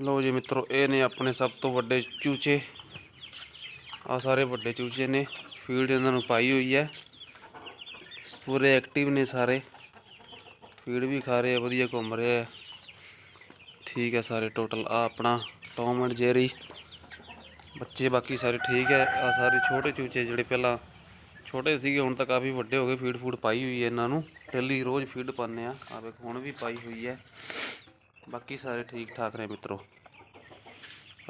ਲੋ ਜੀ ਮਿੱਤਰੋ, ਇਹ ਨੇ ਆਪਣੇ ਸਭ ਤੋਂ ਵੱਡੇ ਚੂਚੇ। ਆ ਸਾਰੇ ਵੱਡੇ ਚੂਚੇ ਨੇ, ਫੀਲਡ ਇਹਨਾਂ ਨੂੰ ਪਾਈ ਹੋਈ ਹੈ। ਪੂਰੇ ਐਕਟਿਵ ਨੇ ਸਾਰੇ। ਫੀਡ ਵੀ ਖਾ ਰਹੇ ਆ, ਵਧੀਆ ਘੁੰਮ ਰਹੇ ਆ। ਠੀਕ ਹੈ ਸਾਰੇ ਟੋਟਲ ਆ ਆਪਣਾ ਟੌਮ ਐਂਡ ਜੈਰੀ। ਬੱਚੇ ਬਾਕੀ ਸਾਰੇ ਠੀਕ ਹੈ। ਆ ਸਾਰੇ ਛੋਟੇ ਚੂਚੇ ਜਿਹੜੇ ਪਹਿਲਾਂ ਛੋਟੇ ਸੀਗੇ, ਹੁਣ ਤਾਂ ਕਾਫੀ ਵੱਡੇ ਹੋ ਗਏ। ਫੀਡ ਫੂਡ ਪਾਈ ਹੋਈ ਹੈ ਇਹਨਾਂ ਨੂੰ। ਡੇਲੀ ਰੋਜ਼ ਫੀਡ ਪਾਉਂਦੇ ਆ। ਆ ਵੇਖ, ਹੁਣ ਵੀ ਪਾਈ ਹੋਈ ਹੈ। ਬਾਕੀ ਸਾਰੇ ਠੀਕ ਠਾਕ ਨੇ ਮਿੱਤਰੋ।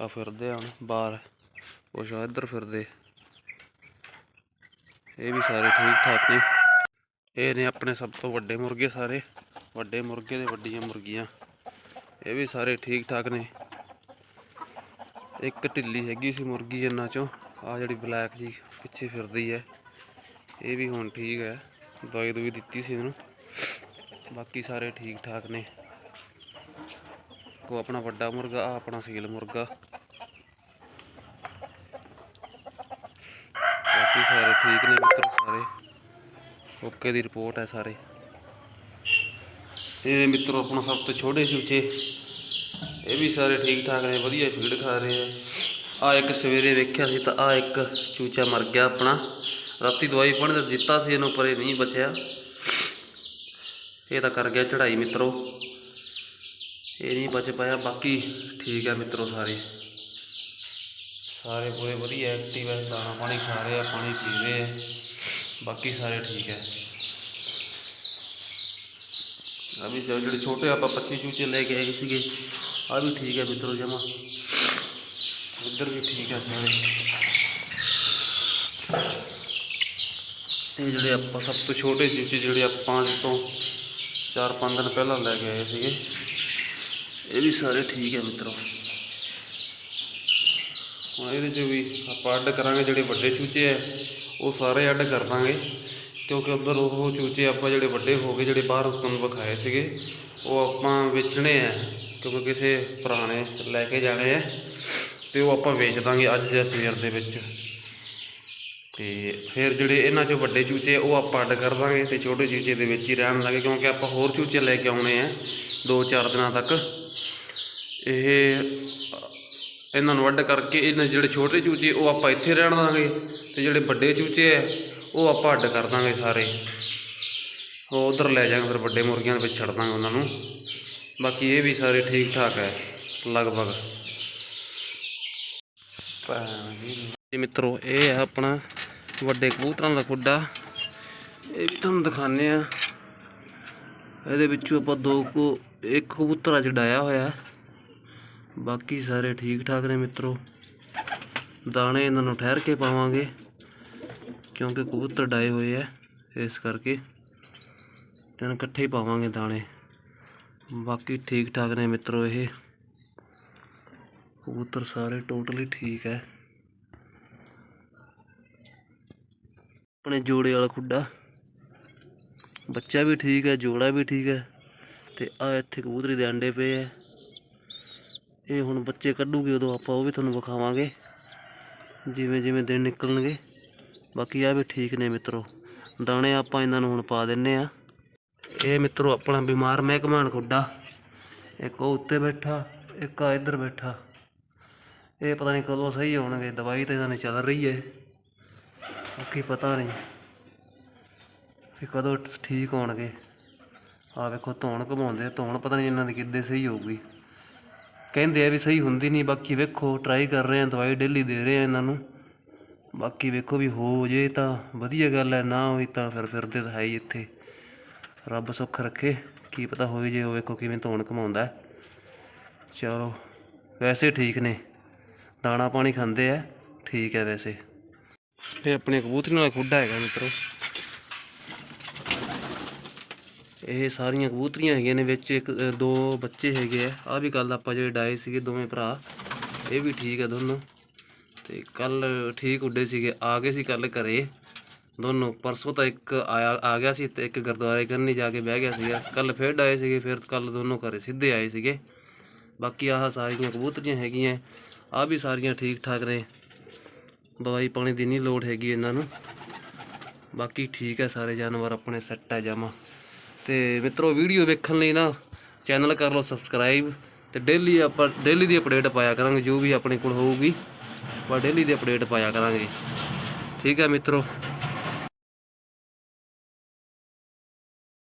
ਆ ਫਿਰਦੇ ਆ ਬਾਹਰ। ਉਹ ਸ਼ਾਇਦ ਇੱਧਰ ਫਿਰਦੇ। ਇਹ ਵੀ ਸਾਰੇ ਠੀਕ ਠਾਕ ਨੇ। ਇਹ ਨੇ ਆਪਣੇ ਸਭ ਤੋਂ ਵੱਡੇ ਮੁਰਗੇ ਸਾਰੇ। ਵੱਡੇ ਮੁਰਗੇ ਤੇ ਵੱਡੀਆਂ ਮੁਰਗੀਆਂ। ਇਹ ਵੀ ਸਾਰੇ ਠੀਕ ਠਾਕ ਨੇ। ਇੱਕ ਢਿੱਲੀ ਹੈਗੀ ਸੀ ਮੁਰਗੀ ਇਹਨਾਂ ਚੋਂ। ਆ ਜਿਹੜੀ ਬਲੈਕ ਜੀ ਪਿੱਛੇ ਫਿਰਦੀ ਹੈ। ਇਹ ਵੀ ਹੁਣ ਠੀਕ ਹੈ। ਦਵਾਈ ਦਵਾਈ ਦਿੱਤੀ ਸੀ ਇਹਨੂੰ। ਬਾਕੀ ਸਾਰੇ ਠੀਕ ਠਾਕ ਨੇ। ਕੋ ਆਪਣਾ ਵੱਡਾ ਮੁਰਗਾ ਆ ਆਪਣਾ ਸੀਲ ਮੁਰਗਾ। ਬਾਕੀ ਸਾਰੇ ਠੀਕ ਨੇ ਮਿੱਤਰ ਸਾਰੇ। ਓਕੇ ਦੀ ਰਿਪੋਰਟ ਹੈ ਸਾਰੇ। ਇਹ ਮਿੱਤਰੋ ਆਪਣਾ ਸਭ ਤੋਂ ਛੋਟੇ ਚੂਚੇ ਇਹ ਵੀ ਸਾਰੇ ਠੀਕ ਠਾਕ ਨੇ, ਵਧੀਆ ਫੀਡ ਖਾ ਰਹੇ ਆ। ਆ ਇੱਕ ਸਵੇਰੇ ਵੇਖਿਆ ਸੀ ਤਾਂ ਆ ਇੱਕ ਚੂਚਾ ਮਰ ਗਿਆ ਆਪਣਾ। ਰਾਤੀ ਦਵਾਈ ਪਾਣੀ ਤਾਂ ਦਿੱਤਾ ਸੀ ਇਹਨੂੰ, ਪਰੇ ਨਹੀਂ ਬਚਿਆ। ਇਹ ਤਾਂ ਕਰ ਗਿਆ ਚੜਾਈ ਮਿੱਤਰੋ। ਇਹ ਨਹੀਂ ਬਚ ਪਾਇਆ, ਬਾਕੀ ਠੀਕ ਹੈ ਮਿੱਤਰੋ ਸਾਰੇ। ਸਾਰੇ ਪੂਰੇ ਵਧੀਆ ਐਕਟਿਵ ਹੈ ਦਾਣਾ ਪਾਣੀ ਖਾ ਰਹੇ ਆ, ਪਾਣੀ ਪੀ ਰਹੇ ਆ। ਬਾਕੀ ਸਾਰੇ ਠੀਕ ਹੈ ਆ ਵੀ ਜਿਹੜੇ ਛੋਟੇ ਆਪਾਂ 25 ਚੂਚੇ ਲੈ ਕੇ ਆਏ ਸੀਗੇ ਆ ਵੀ ਠੀਕ ਹੈ ਮਿੱਤਰੋ ਜਮਾ। ਇੱਧਰ ਵੀ ਠੀਕ ਹੈ ਸਾਰੇ। ਇਹ ਜਿਹੜੇ ਆਪਾਂ ਸਭ ਤੋਂ ਛੋਟੇ ਚੂਚੇ ਜਿਹੜੇ ਆਪਾਂ ਪੰਜ ਤੋਂ 4-5 ਦਿਨ ਪਹਿਲਾਂ ਲੈ ਕੇ ਆਏ ਸੀਗੇ। ਇਹ ਵੀ ਸਾਰੇ ਠੀਕ ਹੈ ਮਿੱਤਰੋ। ਹੁਣ ਇਹਦੇ 'ਚ ਵੀ ਆਪਾਂ ਅੱਡ ਕਰਾਂਗੇ ਜਿਹੜੇ ਵੱਡੇ ਚੂਚੇ ਆ, ਉਹ ਸਾਰੇ ਅੱਡ ਕਰ ਦਾਂਗੇ। ਕਿਉਂਕਿ ਉੱਧਰ ਉਹ ਚੂਚੇ ਆਪਾਂ ਜਿਹੜੇ ਵੱਡੇ ਹੋ ਗਏ, ਜਿਹੜੇ ਬਾਹਰ ਤੁਹਾਨੂੰ ਵਿਖਾਏ ਸੀਗੇ, ਉਹ ਆਪਾਂ ਵੇਚਣੇ ਆ। ਕਿਉਂਕਿ ਕਿਸੇ ਪੁਰਾਣੇ ਲੈ ਕੇ ਜਾਣੇ ਆ, ਤੇ ਉਹ ਆਪਾਂ ਵੇਚ ਦਾਂਗੇ ਅੱਜ ਜਾਂ ਸਵੇਰ ਦੇ ਵਿੱਚ। ਤੇ ਫਿਰ ਜਿਹੜੇ ਇਹਨਾਂ 'ਚੋਂ ਵੱਡੇ ਚੂਚੇ ਉਹ ਆਪਾਂ ਅੱਡ ਕਰ ਦਾਂਗੇ ਤੇ ਛੋਟੇ ਚੂਚੇ ਦੇ ਵਿੱਚ ਹੀ ਰਹਿਣ ਲੱਗੇ, ਕਿਉਂਕਿ ਆਪਾਂ ਹੋਰ ਚੂਚੇ ਲੈ ਕੇ ਆਉਣੇ ਆ 2-4 ਦਿਨਾਂ ਤੱਕ। ਇਹ ਇਹਨਾਂ ਨੂੰ ਅੱਡ ਕਰਕੇ ਇਹਨਾਂ ਜਿਹੜੇ ਛੋਟੇ ਚੂਚੇ, ਉਹ ਆਪਾਂ ਇੱਥੇ ਰਹਿਣ ਦਾਂਗੇ ਤੇ ਜਿਹੜੇ ਵੱਡੇ ਚੂਚੇ ਆ ਉਹ ਆਪਾਂ ਅੱਡ ਕਰ ਦਾਂਗੇ ਸਾਰੇ। ਉਹ ਉਧਰ ਲੈ ਜਾਾਂਗੇ, ਫਿਰ ਵੱਡੇ ਮੁਰਗੀਆਂ ਦੇ ਵਿੱਚ ਛੱਡ ਦਾਂਗੇ ਉਹਨਾਂ ਨੂੰ। ਬਾਕੀ ਇਹ ਵੀ ਸਾਰੇ ਠੀਕ ਠਾਕ ਹੈ ਲਗਭਗ। ਜੀ ਮਿੱਤਰੋ, ਇਹ ਹੈ ਆਪਣਾ ਵੱਡੇ ਕਬੂਤਰਾਂ ਦਾ ਖੁੱਡਾ। ਇਹ ਵੀ ਤੁਹਾਨੂੰ ਦਿਖਾਉਂਦੇ ਆ। ਇਹਦੇ ਵਿੱਚੋਂ ਆਪਾਂ ਦੋ ਕੋ, ਇੱਕ ਕਬੂਤਰ ਅੱਜ ਡਾਇਆ ਹੋਇਆ। ਬਾਕੀ ਸਾਰੇ ਠੀਕ ਠਾਕ ਨੇ ਮਿੱਤਰੋ। ਦਾਣੇ ਇਹਨਾਂ ਨੂੰ ਠਹਿਰ ਕੇ ਪਾਵਾਂਗੇ, ਕਿਉਂਕਿ ਕਬੂਤਰ ਡਾਏ ਹੋਏ ਆ, ਇਸ ਕਰਕੇ ਇਹਨਾਂ ਇਕੱਠੇ ਹੀ ਪਾਵਾਂਗੇ ਦਾਣੇ। ਬਾਕੀ ਠੀਕ ਠਾਕ ਨੇ ਮਿੱਤਰੋ ਇਹ। ਕਬੂਤਰ ਸਾਰੇ ਟੋਟਲੀ ਠੀਕ ਹੈ। ਆਪਣੇ ਜੋੜੇ ਵਾਲਾ ਖੁੱਡਾ। ਬੱਚਾ ਵੀ ਠੀਕ ਹੈ, ਜੋੜਾ ਵੀ ਠੀਕ ਹੈ, ਤੇ ਆ ਇੱਥੇ ਕਬੂਤਰੀ ਦੇ ਅੰਡੇ ਪਏ ਆ। ਇਹ ਹੁਣ ਬੱਚੇ ਕੱਢੂਗੇ ਉਦੋਂ ਆਪਾਂ ਉਹ ਵੀ ਤੁਹਾਨੂੰ ਵਿਖਾਵਾਂਗੇ। ਜਿਵੇਂ ਜਿਵੇਂ ਦਿਨ ਨਿਕਲਣਗੇ। ਬਾਕੀ ਆ ਵੀ ਠੀਕ ਨੇ ਮਿੱਤਰੋ। ਦਾਣੇ ਆਪਾਂ ਇਹਨਾਂ ਨੂੰ ਹੁਣ ਪਾ ਦਿੰਨੇ ਆ। ਇਹ ਮਿੱਤਰੋ ਆਪਣਾ ਬਿਮਾਰ ਮਹਿਕਮਾਨ ਖੁੱਡਾ ਇੱਕ ਉਹ ਉੱਤੇ ਬੈਠਾ, ਇੱਕ ਆ ਇੱਧਰ ਬੈਠਾ। ਇਹ ਪਤਾ ਨਹੀਂ ਕਦੋਂ ਸਹੀ ਹੋਣਗੇ। ਦਵਾਈ ਤਾਂ ਇਹਨਾਂ ਨੇ ਚੱਲ ਰਹੀ ਹੈ ਬਾਕੀ ਪਤਾ ਨਹੀਂ ਕਿ ਕਦੋਂ ਠੀਕ ਹੋਣਗੇ। ਆ ਵੇਖੋ, ਧੌਣ ਘਮਾਉਂਦੇ ਧੌਣ ਪਤਾ ਨਹੀਂ ਇਹਨਾਂ ਦੀ ਕਿੱਦੇ ਸਹੀ ਹੋਊਗੀ। ਕਹਿੰਦੇ ਆ ਵੀ ਸਹੀ ਹੁੰਦੀ ਨਹੀਂ, ਬਾਕੀ ਵੇਖੋ ਟਰਾਈ ਕਰ ਰਹੇ ਆ ਦਵਾਈ ਡੇਲੀ ਦੇ ਰਹੇ ਆ ਇਹਨਾਂ ਨੂੰ। ਬਾਕੀ ਵੇਖੋ ਵੀ ਹੋ ਜੇ ਤਾਂ ਵਧੀਆ ਗੱਲ ਹੈ, ਨਾ ਹੋਈ ਤਾਂ ਫਿਰ ਫਿਰਦੇ ਤਾਂ ਹੈ ਹੀ ਇੱਥੇ। ਰੱਬ ਸੁੱਖ ਰੱਖੇ, ਕੀ ਪਤਾ ਹੋਈ ਜੇ, ਉਹ ਵੇਖੋ ਕਿਵੇਂ ਧੌਣ ਕਮਾਉਂਦਾ ਚਲੋ, ਵੈਸੇ ਠੀਕ ਨੇ, ਦਾਣਾ ਪਾਣੀ ਖਾਂਦੇ ਆ, ਠੀਕ ਹੈ ਵੈਸੇ। ਇਹ ਆਪਣੇ ਕਬੂਤਰੀਆਂ ਨਾਲ ਖੁੱਡਾ ਹੈਗਾ ਮਿੱਤਰੋ। ਇਹ ਸਾਰੀਆਂ ਕਬੂਤਰੀਆਂ ਹੈਗੀਆਂ ਨੇ ਵਿੱਚ ਇੱਕ ਦੋ ਬੱਚੇ ਹੈਗੇ ਆ। ਆ ਵੀ ਕੱਲ ਆਪਾਂ ਜਿਹੜੇ ਡਾਏ ਸੀਗੇ ਦੋਵੇਂ ਭਰਾ, ਇਹ ਵੀ ਠੀਕ ਹੈ ਦੋਨੋਂ। ਤੇ ਕੱਲ ਠੀਕ ਉੱਡੇ ਸੀਗੇ, ਆ ਗਏ ਸੀ ਕੱਲ ਘਰੇ। ਦੋਨੋਂ ਪਰਸੋਂ ਤਾਂ ਇੱਕ ਆਇਆ, ਆ ਗਿਆ ਸੀ ਤੇ ਇੱਕ ਗੁਰਦੁਆਰੇ ਕਰਨੀ ਜਾ ਕੇ ਬਹਿ ਗਿਆ ਸੀਗਾ। ਕੱਲ ਫਿਰ ਡਾਏ ਸੀਗੇ, ਫਿਰ ਕੱਲ ਦੋਨੋਂ ਘਰੇ ਸਿੱਧੇ ਆਏ ਸੀਗੇ। ਬਾਕੀ ਆਹ ਸਾਰੀਆਂ ਕਬੂਤਰੀਆਂ ਹੈਗੀਆਂ ਆ ਵੀ ਸਾਰੀਆਂ ਠੀਕ ਠਾਕ ਨੇ। ਦਵਾਈ ਪਾਣੀ ਦੀ ਨਹੀਂ ਲੋੜ ਹੈਗੀ ਇਹਨਾਂ ਨੂੰ। ਬਾਕੀ ਠੀਕ ਹੈ ਸਾਰੇ ਜਾਨਵਰ ਆਪਣੇ ਸੈੱਟ ਹੈ ਜਮਾ ਤੇ ਮਿੱਤਰੋ ਵੀਡੀਓ ਵੇਖਣ ਲਈ ਨਾ ਚੈਨਲ ਕਰ ਲਓ ਸਬਸਕ੍ਰਾਈਬ ਤੇ ਡੇਲੀ ਆਪਾਂ ਡੇਲੀ ਦੀ ਅਪਡੇਟ ਪਾਇਆ ਕਰਾਂਗੇ, ਜੋ ਵੀ ਆਪਣੇ ਕੋਲ ਹੋਊਗੀ, ਆਪਾਂ ਡੇਲੀ ਦੀ ਅਪਡੇਟ ਪਾਇਆ ਕਰਾਂਗੇ। ਠੀਕ ਹੈ ਮਿੱਤਰੋ।